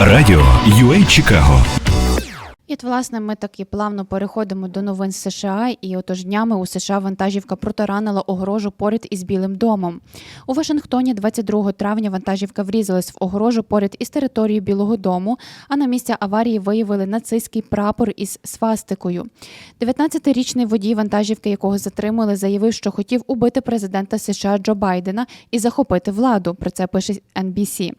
Радіо UA Чикаго І от, власне, ми таки плавно переходимо до новин з США. І отож днями у США вантажівка протаранила огорожу поряд із Білим домом. У Вашингтоні 22 травня вантажівка врізалась в огорожу поряд із територією Білого Дому. А на місці аварії виявили нацистський прапор із свастикою. 19-річний водій вантажівки, якого затримали, заявив, що хотів убити президента США Джо Байдена і захопити владу. Про це пише NBC.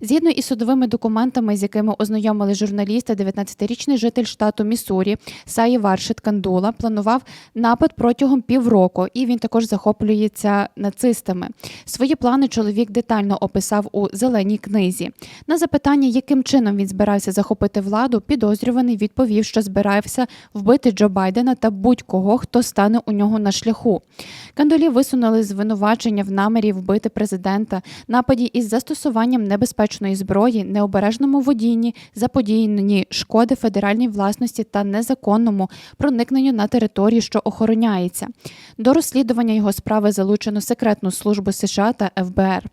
Згідно із судовими документами, з якими ознайомили журналісти, 19-річний житель штату Міссурі Саї Варшит Кандула планував напад протягом півроку, і він також захоплюється нацистами. Свої плани чоловік детально описав у зеленій книзі. На запитання, яким чином він збирався захопити владу, підозрюваний відповів, що збирався вбити Джо Байдена та будь-кого, хто стане у нього на шляху. Кандолі висунули звинувачення в намірі вбити президента, нападі із застосуванням небезпечної зброї, необережному водінні, заподіянні шкоди федеральній власності та незаконному проникненню на територію, що охороняється. До розслідування його справи залучено секретну службу США та ФБР.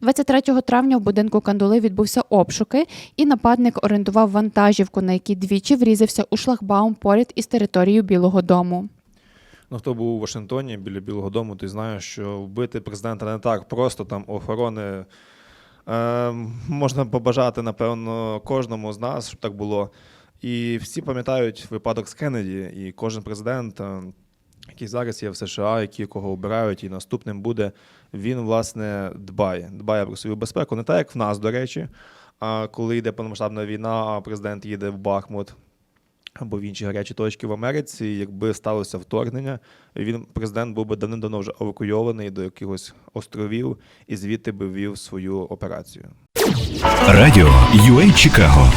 23 травня в будинку Кандули відбувся обшуки, і нападник орендував вантажівку, на якій двічі врізався у шлагбаум поряд із територією Білого Дому. Ну, хто був у Вашингтоні біля Білого Дому, той знає, що вбити президента не так просто там охорони. Е, можна побажати, напевно, кожному з нас, щоб так було. І всі пам'ятають випадок з Кеннеді, і кожен президент, е, який зараз є в США, які кого обирають, і наступним буде, він, власне, дбає. Дбає про свою безпеку. Не так, як в нас, до речі. А коли йде повномасштабна війна, а президент їде в Бахмут, або в інші гарячі точки в Америці, якби сталося вторгнення, він президент був би давним-давно вже евакуйований до якихось островів і звідти би вів свою операцію. Радіо UA Чикаго